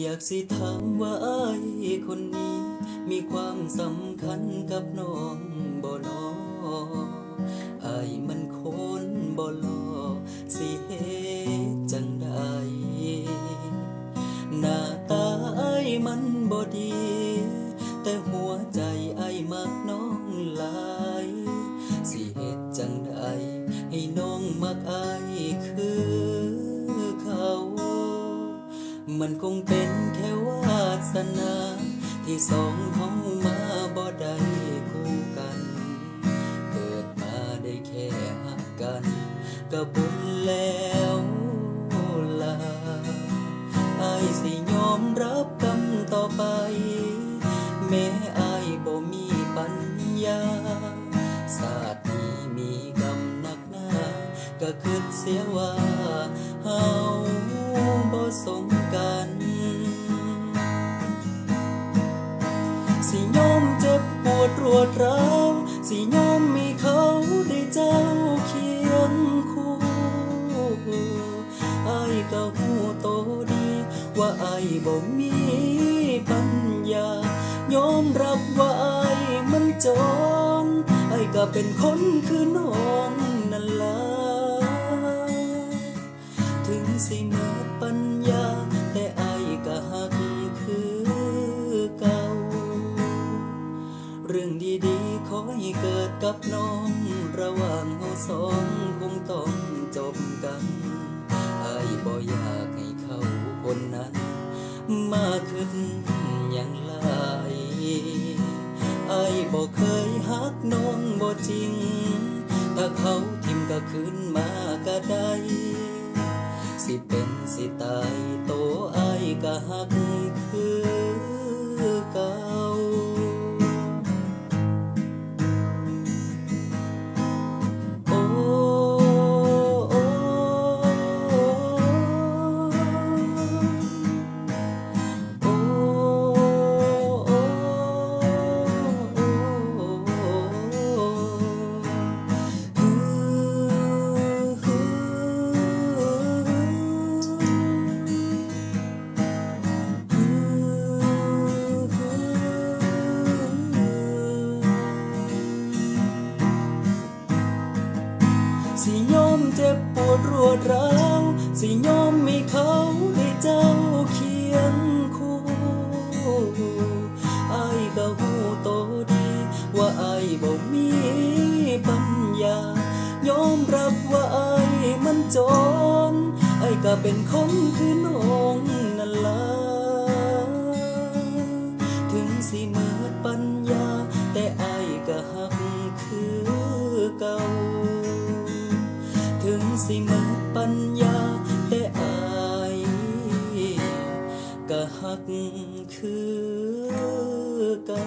อยากสิถามว่าไอ้คนนี้ มีความสำคัญกับน้องบ่นอไอ้มันคนบ่หลอสิเฮ็ดจังใดหน้าตาไอ้มันบ่ดี แต่หัวใจไอ้ายมักน้องหลาย สิเฮ็ดจังใดให้น้องมักไอ้ายคือ มันคงเป็นแค่วาสนา ที่สองเฮามาบ่ได้คู่กัน เกิดมาได้แค่หักกันก็บุญแล้วล่ะอายสิยอมรับกรรมต่อไป แม้อายบ่มีปัญญาศาสตร์นี้มีกรรมหนักหนา ก็คิดเสียว่าเฮา บ่สมกัน สิยอมเจ็บปวดรวดร้าวสิยอมมีเขาได้เจ้าเคียงคู่อายก็หูโตดี ว่าไอายบ่มีปัญญายอมรับว่าไอายมันจนไอายก็เป็นคนคือน้องนั่นล่ะ สิหมดปัญญา แต่ไอายก็หักคือเก่า เรื่องดีๆ ขอให้เกิดกับน้อง ระหว่างเราสองคงต้องจบกันไอายบ่อยากให้เขาคนนั้น มาขึ้นอย่างไรอายบ่เคยหักน้องบ่จริง ถ้าเขาทิมก็ขึ้นมาก็ได้ สิเป็นสิตายโตอายก็หักคือ เจ็บปวดรวดร้าวสิยอมมีเขาได้เจ้าเคียงคู่อายก็หูโตดี ว่าอายบ่มีปัญญา ยอมรับว่าอายมันจนอายก็เป็นคนคือน้องนั่นละถึงสิเมิดปัญญา แต่อายก็หักคือเก่า สิเมิดปัญญาแต่อายก็หักคือเก่า